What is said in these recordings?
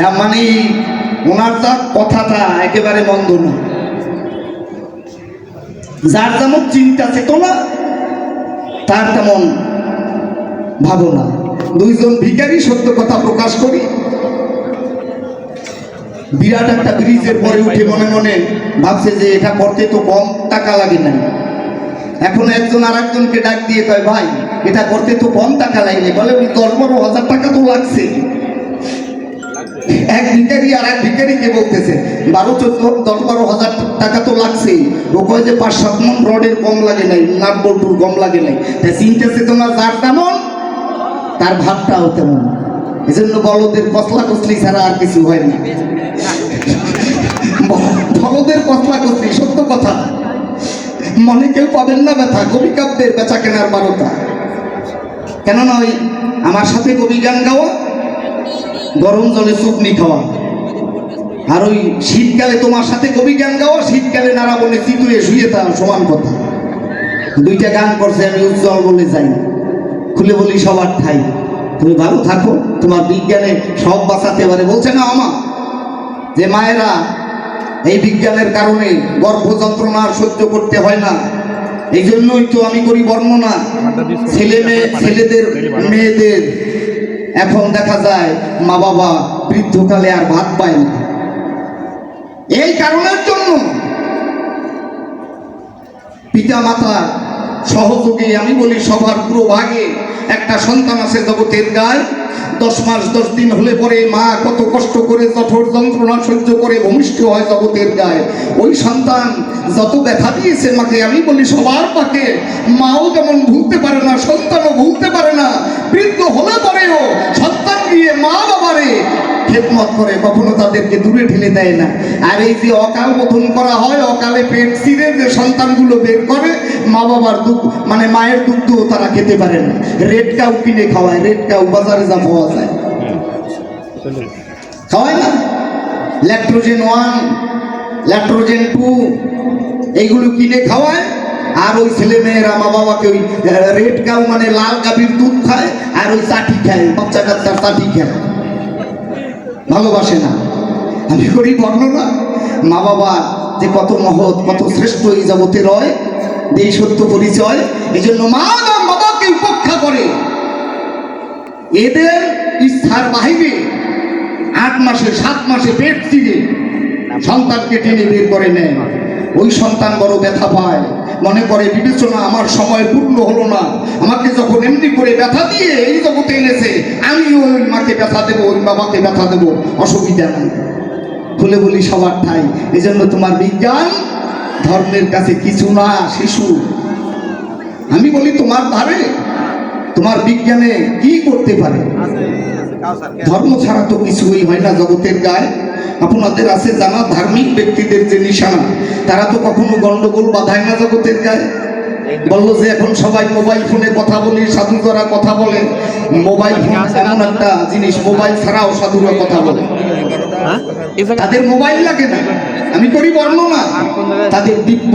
হ্যাঁ মানে ওনার যা কথাটা একেবারে মন্দ না যার যেমন চিন্তা চেতনা তার তেমন ভাবনা। দুইজন ভিখারি সত্য কথা প্রকাশ করি। বিরাট একটা ব্রিজের পরে উঠে মনে মনে ভাবছে যে এটা করতে তো কম টাকা লাগে না এখন একজন আর একজনকে ডাক দিয়ে কয়, ভাই, এটা করতে তো কম টাকা লাগে বলে, ওই দশ বারো হাজার টাকা তো লাগছে এক ভিখারি আর এক ভিখারিকে বলতেছে, বারো চোদ্দ দশ বারো হাজার টাকা তো লাগছে ও কয় যে পাঁচ সাত মন রডের কম লাগে নাই, নাট বল্টুর কম লাগে নাই। তা চিনতেছে তোমার যার তেমন? তার ভাবটাও তেমন। এজন্য বলদের কসলা কসলি ছাড়া আর কিছু হয় না। বলদের কসলা কসলি, সত্য কথা। মনে কেউ পাবেন না ব্যথা, কবি কাব্যের বেচা কেনার বারোটা। কেননা ওই আমার সাথে কবি গান গাওয়া গরম জলে চুপনি খাওয়া। আর ওই শীতকালে তোমার সাথে কবি গান গাওয়া শীতকালে নারা বলে চিতুয়ে শুয়ে তা সমান কথা। দুইটা গান করছে আমি উজ্জ্বল বলে যাই। খুলে বলি সবার ঠাই। তুমি ভালো থাকো তোমার বিজ্ঞানে সব বাঁচাতে পারে। বলছে না আমা যে মায়েরা এই বিজ্ঞানের কারণে গর্ভ যন্ত্রণা আর সহ্য করতে হয় না। এই জন্যই তো আমি করি বর্ণনা। ছেলে মেয়ে ছেলেদের মেয়েদের এখন দেখা যায় মা বাবা বৃদ্ধকালে আর ভাত পায় না। এই কারণের জন্য পিতা মাতা সহযোগী, আমি বলি সবার পুরো ভাগে একটা সন্তান আছে জগতের গায়ে। দশ মাস, দশ দিন হলে পরে মা কত কষ্ট করে কঠোর যন্ত্রণা সহ্য করে ভূমিষ্ঠ হয় জগতের গায়ে। ওই সন্তান যত ব্যথা দিয়েছে মাকে, আমি বলি সবার পাকে মাও যেমন ভুলতে পারে না, সন্তানও ভুলতে পারে না, বৃদ্ধ হলে পরেও সন্তান দিয়ে মা বাবারে খেদমত করে, কখনো তাদেরকে দূরে ঠেলে দেয় না। আর এই যে অকাল বোধন করা হয়, অকালে পেট ছিঁড়ে যে সন্তানগুলো বের করে মা বাবার দুধ মানে মায়ের দুধ তারা খেতে পারে না। রেড কাউ কিনে খাওয়ায় রেড কাউ বাজারে যা পাওয়া যায়। খাওয়ায় না? ল্যাক্টোজেন ওয়ান ল্যাক্টোজেন টু এইগুলো কিনে খাওয়ায়, আর ওই ছেলে মেয়েরা মা বাবাকে ওই রেড কাউ মানে লাল গাভীর দুধ খায়, আর ওই চাটি খায়, বাচ্চা কাচ্চার চাটি খায়। ভালোবাসে না। আমি করি বর্ণনা মা বাবা যে কত মহৎ, কত শ্রেষ্ঠ এই জগতে রয় এই সত্য পরিচয় এই জন্য মা বাবাকে উপেক্ষা করে। এদের ইচ্ছার বাহিরে আট মাসে, সাত মাসে পেট থেকে সন্তানকে টেনে বের করে নেয়। ওই সন্তান বড় ব্যথা পায়। মনে করে, বিবেচনা, আমার সময় পূর্ণ হলো না। আমাকে যখন এমনি করে ব্যথা দিয়ে এই জগতে এনেছে আমি ওই মাকে ব্যথা দেবো, ওই বাবাকে ব্যথা দেবো, অসুবিধা নাই। খুলে বলি, সবার ঠাই। এই জন্য তোমার বিজ্ঞান ধর্মের কাছে কিছু না শিশু। আমি বলি তোমার ধারে তোমার বিজ্ঞানে কি করতে পারে? ধর্ম ছাড়া তো কিছুই হয় না জগতের গায়ে। আপনাদের আছে জানা ধার্মিক ব্যক্তিদের যে নিশানা তারা তো কখনো গন্ডগোল বাধায় না জগতের গায়ে। বলল যে এখন সবাই মোবাইল ফোনে কথা বলি সাধুরা কথা বলেন মোবাইল ফোন এমন একটা জিনিস মোবাইল ছাড়াও সাধুরা কথা বলে। তাদের মোবাইল লাগে না। আমি করি বর্ণনা তাদের দিব্য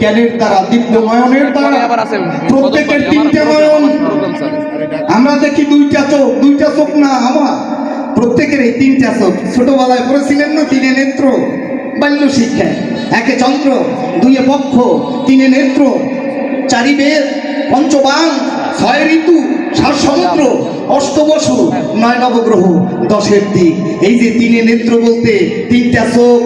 জ্ঞানের দ্বারা দিব্য নয়নের দ্বারা প্রত্যেকের তিনটে নয়ন আমরা দেখি দুইটা চোখ দুইটা চোখ না আমার। প্রত্যেকের এই তিনটা চোখ। ছোটবেলায় পড়েছিলেন না তিনে নেত্র? বাল্য শিক্ষায় একে চন্দ্র দুইয়ে পক্ষ তিনে নেত্র। চারি বেদ পঞ্চবাং ছয় ঋতু সাত সমুদ্র অষ্টবসু নয় নবগ্রহ দশের দিক। এই যে তিনে নেত্র বলতে তিনটা চোখ